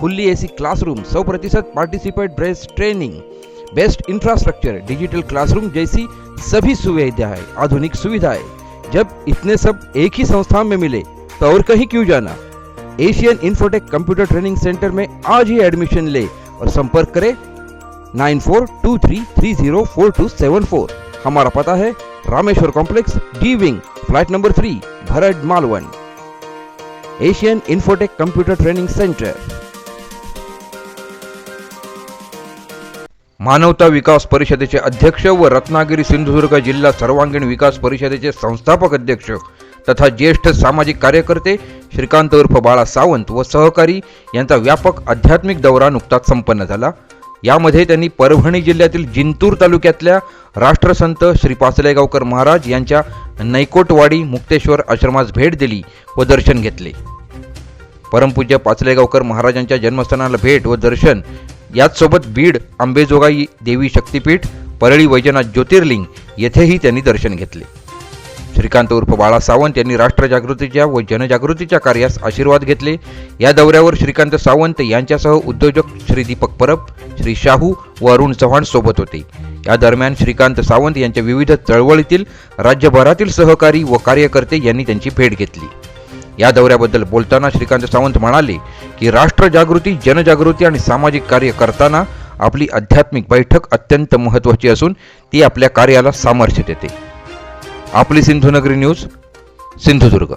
fully AC classroom सौ प्रतिशत participate based training best infrastructure digital classroom जैसी सभी सुविधाएँ, आधुनिक सुविधाएँ। जब इतने सब एक ही संस्थान में मिले तो और कहीं क्यों जाना? Asian Infotech computer training center में आज ही एडमिशन ले और संपर्क करें नाइन हमारा पता है Rameshwar complex D wing flat number three Bharat Malvan. Asian Infotech computer training center मानवता विकास परिषदेचे अध्यक्ष व रत्नागिरी सिंधुदुर्ग जिल्हा सर्वांगीण विकास परिषदेचे संस्थापक अध्यक्ष तथा ज्येष्ठ सामाजिक कार्यकर्ते श्रीकांत उर्फ बाळा सावंत व सहकारी यांचा व्यापक आध्यात्मिक दौरा नुकताच संपन्न झाला. यामध्ये त्यांनी परभणी जिल्ह्यातील जिंतूर तालुक्यातल्या राष्ट्रसंत श्री पाचलेगावकर महाराज यांच्या नैकोटवाडी मुक्तेश्वर आश्रमास भेट दिली व दर्शन घेतले. परमपूज्य पाचलेगावकर महाराजांच्या जन्मस्थानाला भेट व दर्शन याचसोबत बीड आंबेजोगाई देवी शक्तीपीठ परळी वैजनाथ ज्योतिर्लिंग येथेही त्यांनी दर्शन घेतले. श्रीकांत उर्फ बाळा सावंत यांनी राष्ट्रजागृतीच्या व जनजागृतीच्या कार्यास आशीर्वाद घेतले. या दौऱ्यावर श्रीकांत सावंत यांच्यासह उद्योजक श्री दीपक परब श्री शाहू व अरुण चव्हाण सोबत होते. या दरम्यान श्रीकांत सावंत यांच्या विविध चळवळीतील राज्यभरातील सहकारी व कार्यकर्ते यांनी त्यांची भेट घेतली. या दौऱ्याबद्दल बोलताना श्रीकांत सावंत म्हणाले की राष्ट्रजागृती जनजागृती आणि सामाजिक कार्य करताना आपली आध्यात्मिक बैठक अत्यंत महत्त्वाची असून ती आपल्या कार्याला सामर्थ्य देते. आपली सिंधुनगरी न्यूज सिंधुदुर्ग.